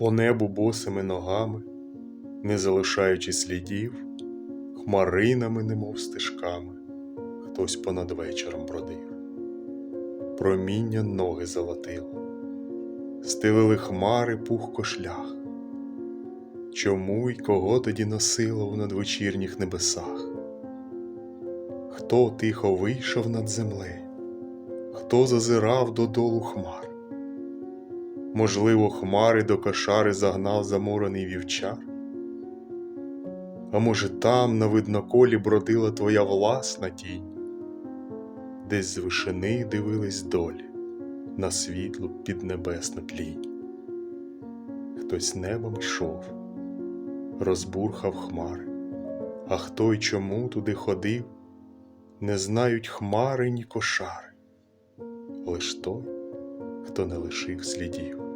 По небу босими ногами, не залишаючи слідів, хмаринами, немов стежками, хтось понад вечором бродив. Проміння ноги золотило, стелили хмари пухко шлях. Чому й кого тоді носило в надвечірніх небесах? Хто тихо вийшов над землею, хто зазирав додолу хмар? Можливо, хмари до кошари загнав заморений вівчар? А може, там на видноколі бродила твоя власна тінь, десь з вишини дивились долі на світлу піднебесну тлінь. Хтось небом йшов, розбурхав хмари, а хто й чому туди ходив, не знають хмари ні кошари, лиш той, хто не лишив слідів.